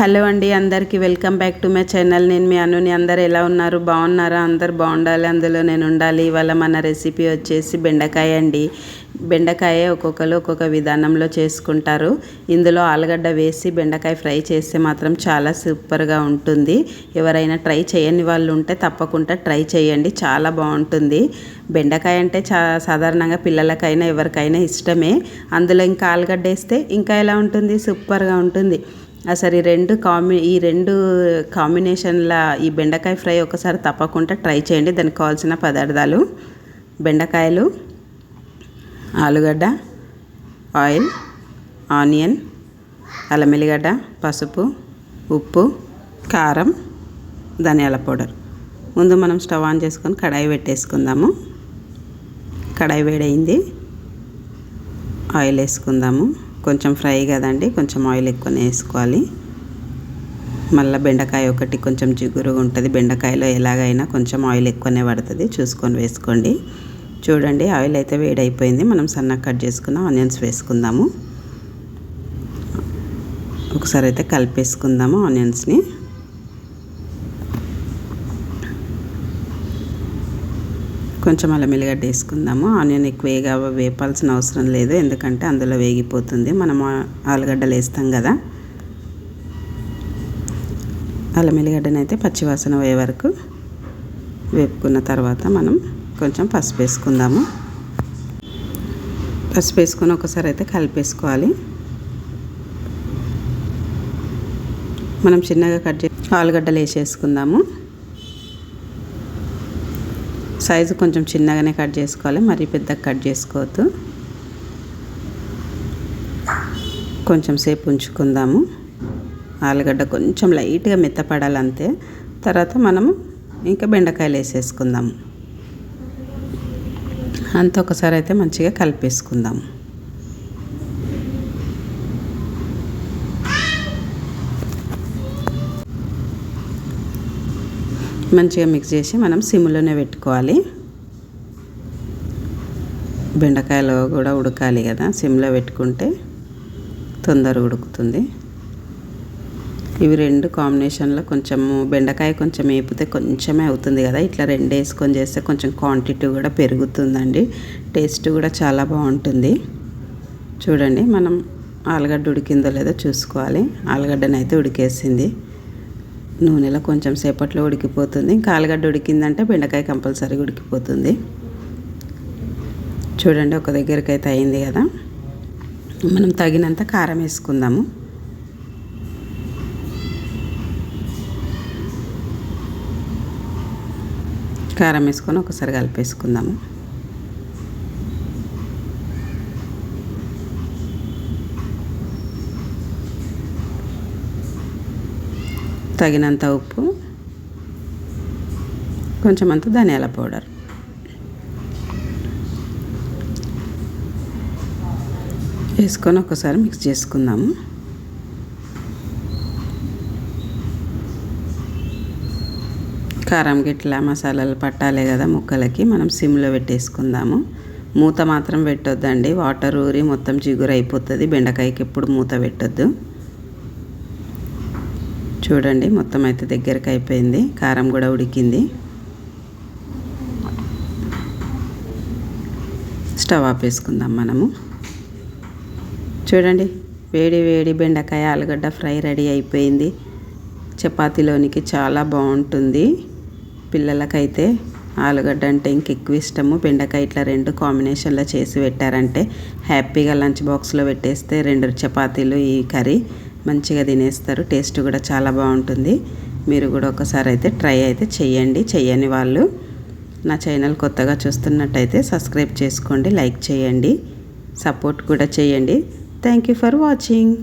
Hello అండి అందరికీ welcome back to my channel. నేను మీ అనుని. అందరు ఎలా ఉన్నారు? బాగున్నారా? అందరు బాగుండాలి. అందులో నేను ఉండాలి. ఇవాళ మన రెసిపీ వచ్చేసి బెండకాయ అండి. బెండకాయ ఒక్కొక్కరు ఒక్కొక్క విధానంలో చేసుకుంటారు. ఇందులో ఆలుగడ్డ వేసి బెండకాయ ఫ్రై చేస్తే మాత్రం చాలా సూపర్గా ఉంటుంది. ఎవరైనా ట్రై చేయని వాళ్ళు ఉంటే తప్పకుండా ట్రై చేయండి. చాలా బాగుంటుంది. బెండకాయ అంటే చా సాధారణంగా పిల్లలకైనా ఎవరికైనా ఇష్టమే. అందులో ఇంకా ఆలుగడ్డ వేస్తే ఇంకా ఎలా ఉంటుంది? సూపర్గా ఉంటుంది. అసలు ఈ రెండు కాంబి ఈ రెండు కాంబినేషన్ల ఈ బెండకాయ ఫ్రై ఒకసారి తప్పకుండా ట్రై చేయండి. దానికి కావాల్సిన పదార్థాలు బెండకాయలు ఆలుగడ్డ ఆయిల్ ఆనియన్ అల్లం ఎల్లిగడ్డ పసుపు ఉప్పు కారం ధనియాల పౌడర్. ముందు మనం స్టవ్ ఆన్ చేసుకొని కడాయి పెట్టేసుకుందాము. కడాయి వేడైంది ఆయిల్ వేసుకుందాము. కొంచెం ఫ్రై కదండి కొంచెం ఆయిల్ ఎక్కువనే వేసుకోవాలి. మళ్ళీ బెండకాయ ఒకటి కొంచెం జిగురుగా ఉంటుంది. బెండకాయలో ఎలాగైనా కొంచెం ఆయిల్ ఎక్కువనే పడుతుంది. చూసుకొని వేసుకోండి. చూడండి ఆయిల్ అయితే వేడైపోయింది. మనం సన్నగా కట్ చేసుకున్న ఆనియన్స్ వేసుకుందాము. ఒకసారి అయితే కలిపేసుకుందాము ఆనియన్స్ని. కొంచెం అల్లం ఎల్లిగడ్డ వేసుకుందాము. ఆనియన్ ఎక్కువగా వేపాల్సిన అవసరం లేదు. ఎందుకంటే అందులో వేగిపోతుంది. మనం ఆలుగడ్డలు వేస్తాం కదా. అల్లం ఎల్లిగడ్డనైతే పచ్చివాసన పోయే వరకు వేపుకున్న తర్వాత మనం కొంచెం పసుపు వేసుకుందాము. పసుపు వేసుకొని ఒకసారి అయితే కలిపేసుకోవాలి. మనం చిన్నగా కట్ చేసి ఆలుగడ్డలు వేసేసుకుందాము. సైజు కొంచెం చిన్నగానే కట్ చేసుకోవాలి మరీ పెద్దగా కట్ చేసుకోవద్దు. కొంచెం సేపు ఉంచుకుందాము. ఆలుగడ్డ కొంచెం లైట్గా మెత్తపడాలంతే. తర్వాత మనము ఇంకా బెండకాయలు వేసేసుకుందాము. అంత ఒకసారి అయితే మంచిగా కలిపేసుకుందాము. మంచిగా మిక్స్ చేసి మనం సిమ్లోనే పెట్టుకోవాలి. బెండకాయలు కూడా ఉడకాలి కదా సిమ్లో పెట్టుకుంటే తొందరగా ఉడుకుతుంది. ఇవి రెండు కాంబినేషన్లో కొంచెము బెండకాయ కొంచెం వేపితే కొంచెమే అవుతుంది కదా ఇట్లా రెండు వేసుకొని చేస్తే కొంచెం క్వాంటిటీ కూడా పెరుగుతుందండి. టేస్ట్ కూడా చాలా బాగుంటుంది. చూడండి మనం ఆలుగడ్డ ఉడికిందో లేదో చూసుకోవాలి. ఆలుగడ్డనైతే ఉడికేసింది. నూనెలో కొంచెం సేపట్లో ఉడికిపోతుంది. కాలగడ్డ ఉడికిందంటే బెండకాయ కంపల్సరీ ఉడికిపోతుంది. చూడండి ఒక దగ్గరికి అయితే అయింది కదా. మనం తగినంత కారం వేసుకుందాము. కారం వేసుకొని ఒకసారి కలిపేసుకుందాము. తగినంత ఉప్పు కొంచెం అంత ధనియాల పౌడర్. వేసుకొని ఒకసారి మిక్స్ చేసుకుందాము. కారం గిట్ల మసాలాలు పట్టాలి కదా ముక్కలకి మనం సిమ్లో పెట్టేసుకుందాము. మూత మాత్రం పెట్టొద్దండి. వాటర్ ఊరి మొత్తం జిగురు అయిపోతుంది బెండకాయకి ఎప్పుడు మూత పెట్టొద్దు. చూడండి మొత్తం అయితే దగ్గరకు అయిపోయింది. కారం కూడా ఉడికింది. స్టవ్ ఆపేసుకుందాం మనము. చూడండి వేడి వేడి బెండకాయ ఆలుగడ్డ ఫ్రై రెడీ అయిపోయింది. చపాతీలోనికి చాలా బాగుంటుంది. పిల్లలకైతే ఆలుగడ్డ అంటే ఇంకెక్కువ ఇష్టము. బెండకాయ ఇట్లా రెండు కాంబినేషన్లో చేసి పెట్టారంటే హ్యాపీగా లంచ్ బాక్స్లో పెట్టేస్తే రెండు చపాతీలు ఈ కర్రీ. మంచిగా తినేస్తారు. టేస్ట్ కూడా చాలా బాగుంటుంది. మీరు కూడా ఒకసారి అయితే ట్రై అయితే చేయండి చేయని వాళ్ళు నా ఛానల్ కొత్తగా చూస్తున్నట్టయితే సబ్స్క్రైబ్ చేసుకోండి. లైక్ చేయండి. సపోర్ట్ కూడా చేయండి. Thank you for watching.